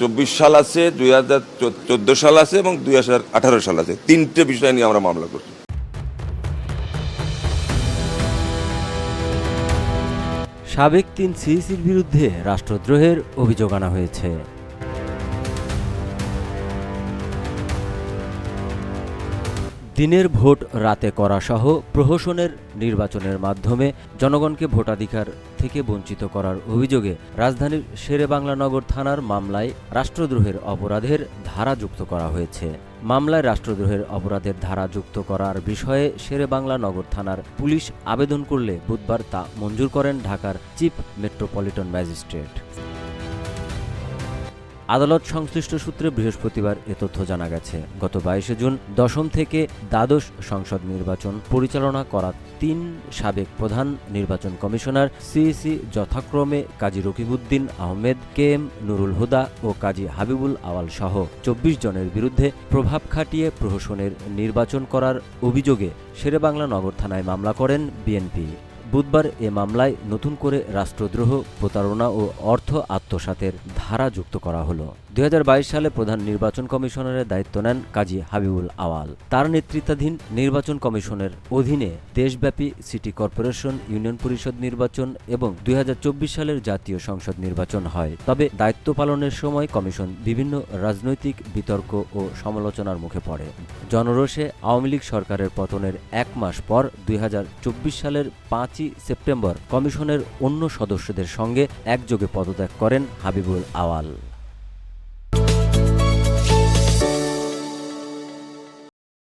চব্বিশ সাল আছে, দুই হাজার চোদ্দ সাল আছে এবং দুই হাজার আঠারো সাল আছে। তিনটে বিষয় নিয়ে আমরা মামলা করছি। সাবেক তিন সিইসির বিরুদ্ধে রাষ্ট্রদ্রোহের অভিযোগ আনা হয়েছে। দিনের ভোট রাতে করা সহ প্রহসনের নির্বাচনের মাধ্যমে জনগণকে ভোটাধিকার থেকে বঞ্চিত করার অভিযোগে রাজধানীর শেরেবাংলা নগর থানার মামলায় রাষ্ট্রদ্রোহের অপরাধের ধারা যুক্ত করা হয়েছে। মামলায় রাষ্ট্রদ্রোহের অপরাধের ধারা যুক্ত করার বিষয়ে শেরেবাংলা নগর থানার পুলিশ আবেদন করলে বুধবার তা মঞ্জুর করেন ঢাকার চিফ মেট্রোপলিটন ম্যাজিস্ট্রেট। আদালত সংশ্লিষ্ট সূত্রে বৃহস্পতিবার এ তথ্য জানা গেছে। গত বাইশে জুন দশম থেকে দ্বাদশ সংসদ নির্বাচন পরিচালনা করা তিন সাবেক প্রধান নির্বাচন কমিশনার সিইসি যথাক্রমে কাজী রকিবউদ্দিন আহমেদ, কে এম নুরুল হুদা ও কাজী হাবিবুল আওয়াল সহ চব্বিশ জনের বিরুদ্ধে প্রভাব খাটিয়ে প্রহসনের নির্বাচন করার অভিযোগে শেরেবাংলা নগর থানায় মামলা করেন বিএনপি। বুধবার এ মামলায় নতুন করে রাষ্ট্রদ্রোহ প্রতারণা ও অর্থ আত্মসাতের ধারা যুক্ত করা হলো। দুই হাজার বাইশ সালে প্রধান নির্বাচন কমিশনারের দায়িত্ব নেন কাজী হাবিবুল আওয়াল। তার নেতৃত্বাধীন নির্বাচন কমিশনের অধীনে দেশব্যাপী সিটি কর্পোরেশন, ইউনিয়ন পরিষদ নির্বাচন এবং দুই হাজার চব্বিশ সালের জাতীয় সংসদ নির্বাচন হয়। তবে দায়িত্ব পালনের সময় কমিশন বিভিন্ন রাজনৈতিক বিতর্ক ও সমালোচনার মুখে পড়ে। জনরোষে আওয়ামী লীগ সরকারের পতনের এক মাস পর দুই হাজার চব্বিশ সালের পাঁচই সেপ্টেম্বর কমিশনের অন্য সদস্যদের সঙ্গে একযোগে পদত্যাগ করেন হাবিবুল আওয়াল।